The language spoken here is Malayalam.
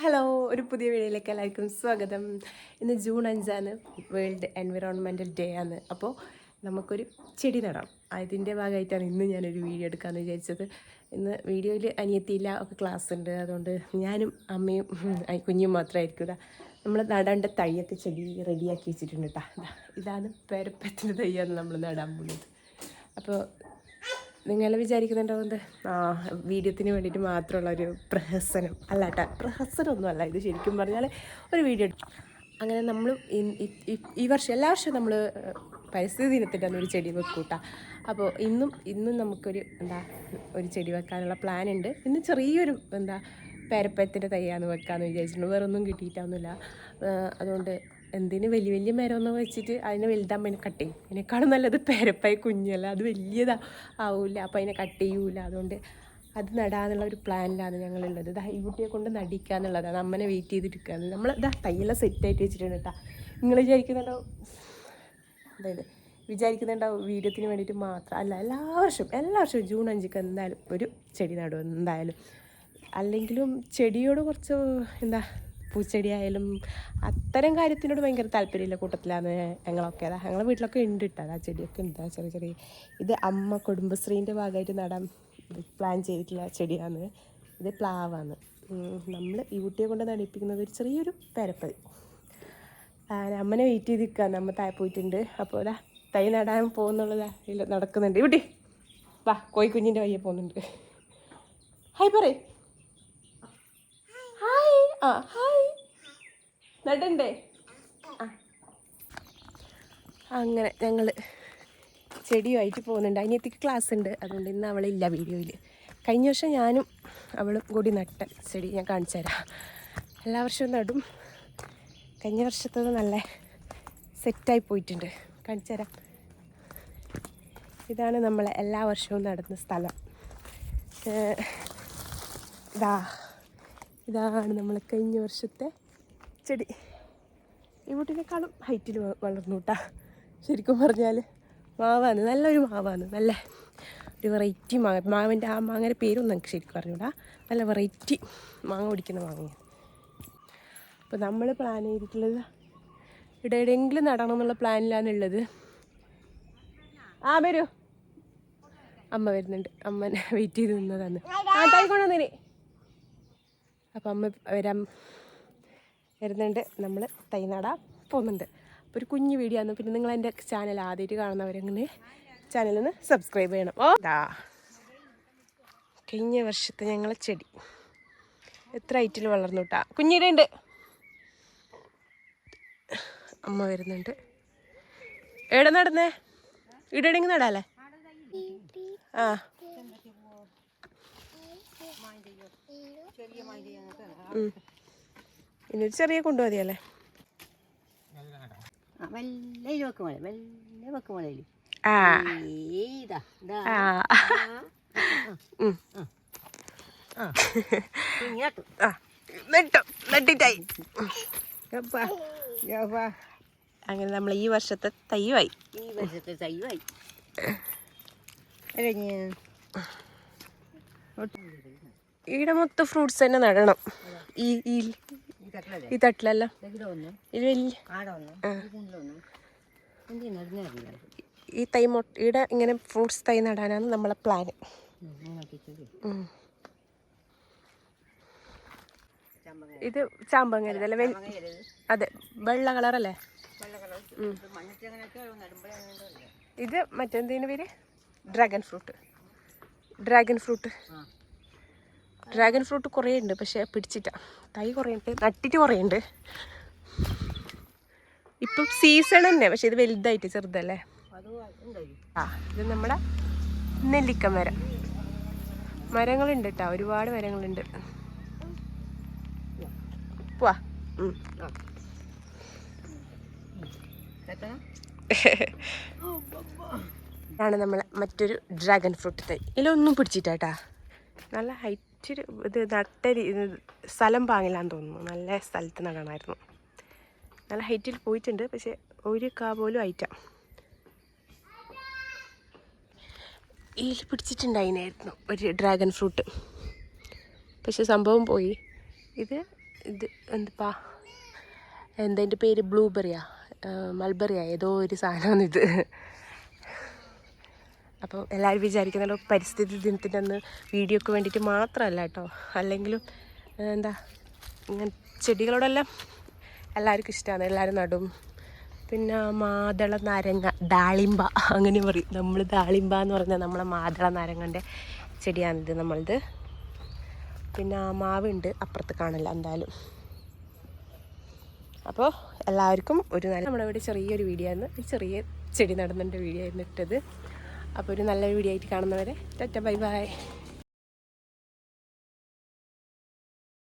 ഹലോ ഒരു പുതിയ വീഡിയോയിലേക്ക് എല്ലാവർക്കും സ്വാഗതം. ഇന്ന് ജൂൺ അഞ്ചാണ് വേൾഡ് എൻവിറോൺമെന്റൽ ഡേ ആണ്. അപ്പോൾ നമുക്കൊരു ചെടി നടാം. അതിന്റെ ഭാഗമായിട്ടാണ് ഇന്ന് ഞാനൊരു വീഡിയോ എടുക്കാമെന്ന് വിചാരിച്ചത്. ഇന്ന് വീഡിയോയിൽ അനിയത്തിയില്ല ഒക്കെ ക്ലാസ് ഉണ്ട്. അതുകൊണ്ട് ഞാനും അമ്മയും കുഞ്ഞും മാത്രമായിരിക്കില്ല നമ്മൾ നടേണ്ട തയ്യത്തെ ചെടി റെഡിയാക്കി വെച്ചിട്ടുണ്ട് കേട്ടോ ഇതാണ് പേരപ്പത്തിന്റെ തയ്യാണ് നമ്മൾ നടാൻ പോകുന്നത്. അപ്പോൾ നിങ്ങൾ വിചാരിക്കുന്നുണ്ടാവും എന്ത് ആ വീഡിയോത്തിന് വേണ്ടിയിട്ട് മാത്രമുള്ള ഒരു പ്രഹസനം. അല്ല പ്രഹസനം പ്രഹസനമൊന്നും അല്ല ഇത് ശരിക്കും പറഞ്ഞാൽ ഒരു വീഡിയോ അങ്ങനെ നമ്മൾ ഈ വർഷം എല്ലാ വർഷവും നമ്മൾ പരിസ്ഥിതി ദിനത്തിന്റെ ഒരു ചെടി വെക്കൂട്ടാ. അപ്പോൾ ഇന്നും ഇന്നും നമുക്കൊരു എന്താ ഒരു ചെടി വെക്കാനുള്ള പ്ലാൻ ഉണ്ട് ഇന്ന് ചെറിയൊരു എന്താ പേരപ്പയത്തിന്റെ തയ്യാന്ന് വെക്കാമെന്ന് വിചാരിച്ചിട്ടുണ്ട്. വേറൊന്നും കിട്ടിയിട്ടൊന്നുമില്ല. അതുകൊണ്ട് എന്തിന് വലിയ വലിയ മരമൊന്നും വെച്ചിട്ട് അതിനെ വലുതാകുമ്പോൾ അതിനെ കട്ട് ചെയ്യും. അതിനേക്കാളും നല്ലത് പെരപ്പായി കുഞ്ഞല്ല. അത് വലിയതാ ആവില്ല അപ്പോൾ അതിനെ കട്ട് ചെയ്യൂല. അതുകൊണ്ട് അത് നടാന്നുള്ള ഒരു പ്ലാനിലാണ് ഞങ്ങളുള്ളത്. ഇതാ ഈ കുട്ടിയെ കൊണ്ട് നടിക്കുക എന്നുള്ളതാണ് അമ്മനെ വെയിറ്റ് ചെയ്തിരിക്കുകയാണ് നമ്മൾ ഇതാ തയ്യെല്ലാം സെറ്റായിട്ട് വെച്ചിട്ടുണ്ട് കേട്ടോ നിങ്ങൾ വിചാരിക്കുന്നുണ്ടോ? അതായത് വിചാരിക്കുന്നുണ്ടാവും വീഡിയോത്തിന് വേണ്ടിയിട്ട് മാത്രം. അല്ല എല്ലാ വർഷവും എല്ലാ വർഷവും ജൂൺ അഞ്ചിക്ക് എന്തായാലും ഒരു ചെടി നടും എന്തായാലും. അല്ലെങ്കിലും ചെടിയോട് കുറച്ച് എന്താ പൂച്ചെടിയായാലും അത്തരം കാര്യത്തിനോട് ഭയങ്കര താല്പര്യമില്ല കൂട്ടത്തിലാണ് ഞങ്ങളൊക്കെ. അതാ ഞങ്ങളെ വീട്ടിലൊക്കെ ഉണ്ട് കേട്ടോ ആ ചെടിയൊക്കെ ഉണ്ട്. ചെറിയ ചെറിയ. ഇത് അമ്മ കുടുംബശ്രീന്റെ ഭാഗമായിട്ട് നടാൻ പ്ലാൻ ചെയ്തിട്ടുള്ള ചെടിയാണ്. ഇത് പ്ലാവാണ്. നമ്മൾ ഈ കുട്ടിയെ കൊണ്ട് നടിപ്പിക്കുന്നത് ഒരു ചെറിയൊരു പേരപ്പതി അമ്മനെ വെയിറ്റ് ചെയ്ത് നിൽക്കുക അമ്മ താഴെ പോയിട്ടുണ്ട്. അപ്പോൾ ഇതാ തൈ നടാൻ പോകുന്നുള്ളതാ ഇല്ല നടക്കുന്നുണ്ട്. ഇവിടെ. വാ കോഴിക്കുഞ്ഞിന്റെ വയ്യെ പോകുന്നുണ്ട്. ഹായ് പറയ്. ആ ഹായ് നടണ്ടേ അങ്ങനെ ഞങ്ങൾ ചെടിയുമായിട്ട് പോകുന്നുണ്ട്. അനിയത്തിക്ക് ക്ലാസ് ഉണ്ട് അതുകൊണ്ട് ഇന്ന് അവളില്ല വീഡിയോയിൽ കഴിഞ്ഞ വർഷം ഞാനും അവളും കൂടി നട്ട ചെടി ഞാൻ കാണിച്ചു തരാം എല്ലാ വർഷവും നടും. കഴിഞ്ഞ വർഷത്തത് നല്ല സെറ്റായി പോയിട്ടുണ്ട്. കാണിച്ചു തരാം ഇതാണ് നമ്മൾ എല്ലാ വർഷവും നടന്ന സ്ഥലം. ഇതാ ഇതാണ് നമ്മൾ കഴിഞ്ഞ വർഷത്തെ ചെടി. ഈ വീട്ടിനേക്കാളും ഹൈറ്റിൽ വളർന്നു കേട്ടാ ശരിക്കും പറഞ്ഞാൽ മാവാണ് നല്ലൊരു മാവാണ് നല്ല ഒരു വെറൈറ്റി മാങ്ങ മാവിന്റെ ആ മാങ്ങയുടെ പേരൊന്നും നമുക്ക് ശരിക്കും അറിഞ്ഞൂടാ. നല്ല വെറൈറ്റി മാങ്ങ പിടിക്കുന്ന മാങ്ങയാണ്. അപ്പോൾ നമ്മൾ പ്ലാൻ ചെയ്തിട്ടുള്ളത് ഇവിടെ എവിടെയെങ്കിലും നടണം എന്നുള്ള പ്ലാനിലാണ് ഉള്ളത്. ആ വരൂ. അമ്മ വരുന്നുണ്ട്. അമ്മനെ വെയിറ്റ് ചെയ്ത് നിന്നതാണ്. ആ തായിക്കൊണ്ടുവന്നേനെ അപ്പം അമ്മ വരാൻ വരുന്നുണ്ട്. നമ്മൾ തൈ നടാൻ പോകുന്നുണ്ട്. അപ്പോൾ ഒരു കുഞ്ഞു വീഡിയോ ആണ്. പിന്നെ നിങ്ങൾ എന്റെ ചാനൽ ആദ്യമായിട്ട് കാണുന്നവരങ്ങനെ ചാനലൊന്ന് സബ്സ്ക്രൈബ് ചെയ്യണം. ഓ ദാ. കഴിഞ്ഞ വർഷത്തെ ഞങ്ങളെ ചെടി. എത്ര ഐറ്റിൽ വളർന്നു കേട്ടാ കുഞ്ഞിടുണ്ട് അമ്മ വരുന്നുണ്ട്. എവിടെ നടന്നേ? ഇടണെങ്കിൽ നടാലേ ആ. ഉം. ഒരു ചെറിയ വെക്ക് മോളെ ആ. നട്ടു. നട്ടിട്ടായി. അങ്ങനെ നമ്മൾ ഈ വർഷത്തെ തൈവായി. ഈ വർഷത്തെ തൈവായി. ഇവിടെ മൊത്തം ഫ്രൂട്ട്സ് തന്നെ നടണം. ഈ ഈ ഈ തട്ടിലല്ലേ? ഈ ഇത് വലിയ തൈ മുട്ടയുടെ ഇവിടെ ഇങ്ങനെ ഫ്രൂട്ട്സ് തൈ നടാനാണ് നമ്മളെ പ്ലാൻ ഇത് ചാമ്പങ്ങരുത് അല്ലേ അതെ വെള്ള കളറല്ലേ? ഇത് മറ്റെന്തേന് പേര്? Dragon fruit. Dragon fruit. Dragon fruit കുറേ ഉണ്ട് പക്ഷേ പിടിച്ചിട്ട തൈ കുറേ ഉണ്ട് നട്ടിട്ട് കുറേ ഉണ്ട് ഇപ്പം സീസൺ തന്നെ പക്ഷെ ഇത് വലുതായിട്ട് ചെറുതല്ലേ? ആ ഇത് നമ്മുടെ നെല്ലിക്ക മരം. മരങ്ങളുണ്ട് കേട്ടോ ഒരുപാട് മരങ്ങളുണ്ട്. പോവാ. നമ്മളെ മറ്റൊരു ഡ്രാഗൺ ഫ്രൂട്ട് തൈ. ഇതിലൊന്നും പിടിച്ചിട്ടാ നല്ല ഹൈറ്റ് ഇത് നട്ട സ്ഥലം പാങ്ങില്ലാന്ന് തോന്നുന്നു. നല്ല സ്ഥലത്ത് നടണമായിരുന്നു നല്ല ഹൈറ്റിൽ പോയിട്ടുണ്ട്. പക്ഷെ ഒരു കാ പോലും ആയിറ്റാം ഇതിൽ പിടിച്ചിട്ടുണ്ടായിരുന്നു ഒരു ഡ്രാഗൺ ഫ്രൂട്ട്. പക്ഷെ സംഭവം പോയി. ഇത് ഇത് എന്തിപ്പാ എന്താ എന്റെ പേര്? ബ്ലൂബെറിയാ. മൾബെറിയാ. ഏതോ ഒരു സാധനമാണ് അപ്പോൾ എല്ലാവരും വിചാരിക്കുന്നുണ്ടോ പരിസ്ഥിതി ദിനത്തിന്റെ അന്ന് വീഡിയോക്ക് വേണ്ടിയിട്ട് മാത്രമല്ല കേട്ടോ. അല്ലെങ്കിലും എന്താ ഇങ്ങനെ ചെടികളോടെല്ലാം എല്ലാവർക്കും ഇഷ്ടമാണ്. എല്ലാവരും നടും. പിന്നെ മാതള നാരങ്ങ ദാളിമ്പ അങ്ങനെ പറയും. നമ്മൾ ദാളിമ്പ എന്ന് പറഞ്ഞാൽ നമ്മളെ മാതള നാരങ്ങന്റെ ചെടിയാണിത് നമ്മളത്. പിന്നെ മാവുണ്ട് അപ്പുറത്ത് കാണില്ല എന്തായാലും. അപ്പോൾ എല്ലാവർക്കും ഒരു നല്ല നമ്മുടെ ഇവിടെ ചെറിയൊരു വീഡിയോ ആയിരുന്നു. ചെറിയ ചെടി നടുന്നതിന്റെ വീഡിയോ ആയിരുന്നു ഇട്ടത്. അപ്പോൾ ഒരു നല്ല വീഡിയോ ആയിട്ട് കാണുന്നവരെ ടാറ്റ ബൈ ബൈ.